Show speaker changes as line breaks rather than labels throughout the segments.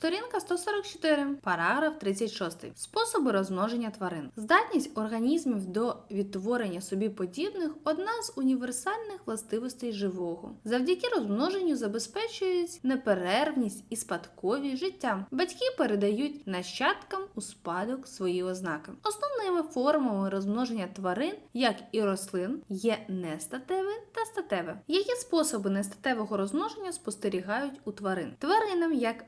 Сторінка 144, параграф 36. Способи розмноження тварин. Здатність організмів до відтворення собі подібних одна з універсальних властивостей живого. Завдяки розмноженню забезпечують неперервність і спадковість життя. Батьки передають нащадкам у спадок свої ознаки. Основними формами розмноження тварин, як і рослин, є нестатеве та статеве. Які способи нестатевого розмноження спостерігають у тварин? Тваринам, як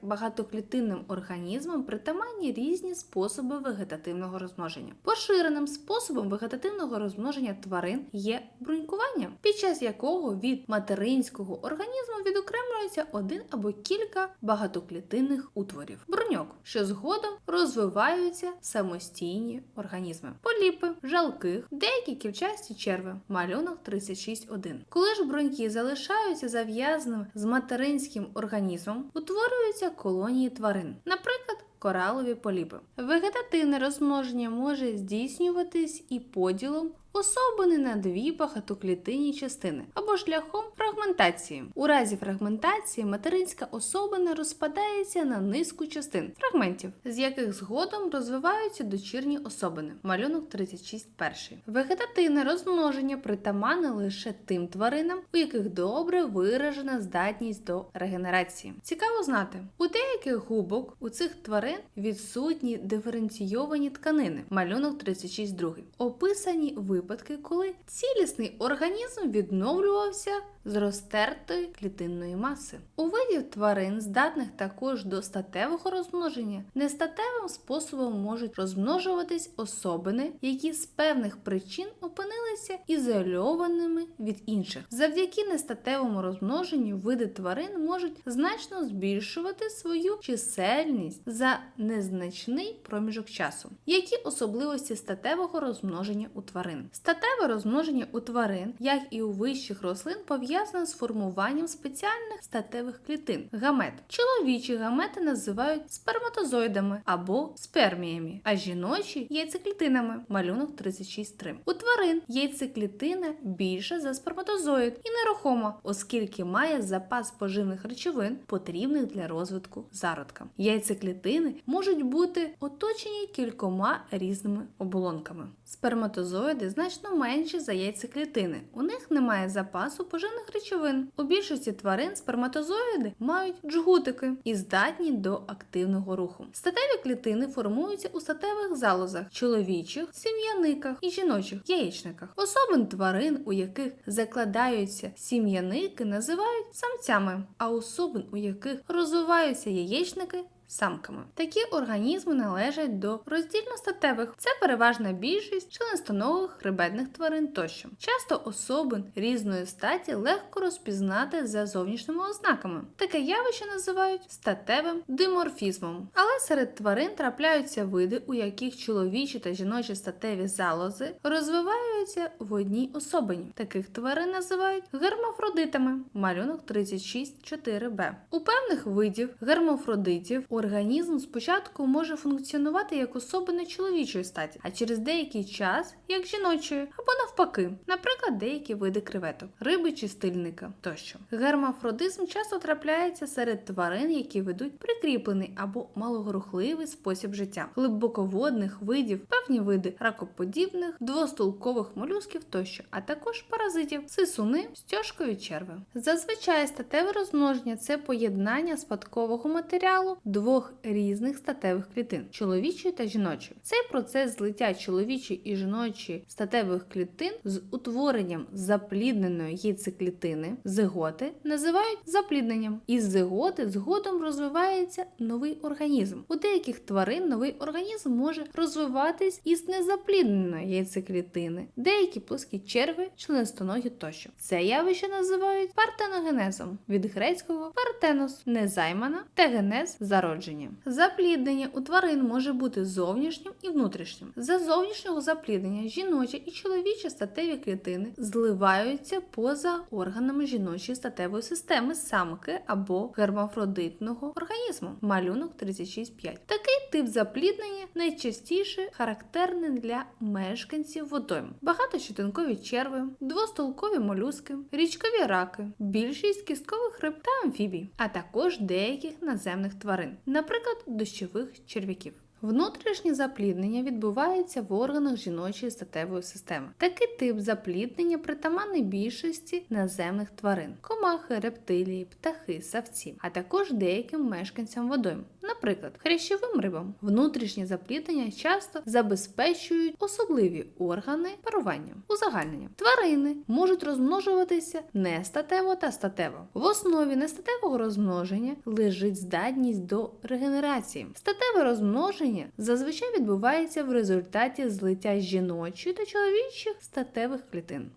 багатоклітинним організмам, притаманні різні способи вегетативного розмноження. Поширеним способом вегетативного розмноження тварин є брунькування, під час якого від материнського організму відокремлюється один або кілька багатоклітинних утворів. Бруньок, що згодом розвиваються самостійні організми. Поліпи, жалких, деякі кільчасті черви. Малюнок 36.1. Коли ж бруньки залишаються зав'язаними з материнським організмом, утворюються колонії тварин. Наприклад, коралові поліпи. Вегетативне розмноження може здійснюватись і поділом особини на дві багатоклітинні частини або шляхом фрагментації. У разі фрагментації материнська особина розпадається на низку частин фрагментів, з яких згодом розвиваються дочірні особини. Малюнок 36 перший. Вегетативне розмноження притаманне лише тим тваринам, у яких добре виражена здатність до регенерації. Цікаво знати, у деяких губок у цих тварин відсутні диференційовані тканини. Малюнок 36 другий. Описані випадки, коли цілісний організм відновлювався з розтертої клітинної маси. У видів тварин, здатних також до статевого розмноження, нестатевим способом можуть розмножуватись особини, які з певних причин опинилися ізольованими від інших. Завдяки нестатевому розмноженню види тварин можуть значно збільшувати свою чисельність за незначний проміжок часу. Які особливості статевого розмноження у тварин? Статеве розмноження у тварин, як і у вищих рослин, пов'язане з формуванням спеціальних статевих клітин гамет. Чоловічі гамети називають сперматозоїдами або сперміями, а жіночі яйцеклітинами. Малюнок 36.3. У тварин яйцеклітина більша за сперматозоїд і нерухома, оскільки має запас поживних речовин, потрібних для розвитку зародка. Яйцеклітини можуть бути оточені кількома різними оболонками. Сперматозоїди значно менші за яйцеклітини. У них немає запасу поживних речовин. У більшості тварин сперматозоїди мають джгутики і здатні до активного руху. Статеві клітини формуються у статевих залозах, чоловічих сім'яниках і жіночих яєчниках. Особин тварин, у яких закладаються сім'яники, називають самцями, а особин, у яких розвиваються яєчники самками. Такі організми належать до роздільно-статевих. Це переважна більшість членистоногих хребетних тварин тощо. Часто особин різної статі легко розпізнати за зовнішніми ознаками. Таке явище називають статевим диморфізмом. Але серед тварин трапляються види, у яких чоловічі та жіночі статеві залози розвиваються в одній особині. Таких тварин називають гермафродитами. Малюнок 36.4b. У певних видів гермафродитів організм спочатку може функціонувати як особина чоловічої статі, а через деякий час як жіночої, або навпаки, наприклад, деякі види креветок, риби чи стильника тощо. Гермафродизм часто трапляється серед тварин, які ведуть прикріплений або малогрухливий спосіб життя, глибоководних видів, певні види ракоподібних, двостулкових молюсків тощо, а також паразитів, сисуни, стяжкові черви. Зазвичай статеве розмноження це поєднання спадкового матеріалу двох різних статевих клітин чоловічої та жіночої. Цей процес злиття чоловічої і жіночої статевих клітин з утворенням заплідненої яйцеклітини зиготи називають заплідненням. Із зиготи згодом розвивається новий організм. У деяких тварин новий організм може розвиватись із незаплідненої яйцеклітини, деякі плоскі черви, членистоногі тощо. Це явище називають партеногенезом від грецького партенос незаймана та генез зародження. Запліднення у тварин може бути зовнішнім і внутрішнім. За зовнішнього запліднення жіноча і чоловіча статеві клітини зливаються поза органами жіночої статевої системи самки або гермафродитного організму. Малюнок 36.5. Такий тип запліднення найчастіше характерний для мешканців водойм. Багатощитинкові черви, двостолкові молюски, річкові раки, більшість кісткових риб та амфібій, а також деяких наземних тварин, наприклад, дощових черв'яків. Внутрішнє запліднення відбувається в органах жіночої статевої системи. Такий тип запліднення притаманний більшості наземних тварин: комахи, рептилії, птахи, савці, а також деяким мешканцям водойм, наприклад, хрящовим рибам. Внутрішнє запліднення часто забезпечують особливі органи парування. Узагальнення тварини можуть розмножуватися нестатево та статево. В основі нестатевого розмноження лежить здатність до регенерації. Статеве розмноження зазвичай відбувається в результаті злиття жіночої та чоловічих статевих клітин.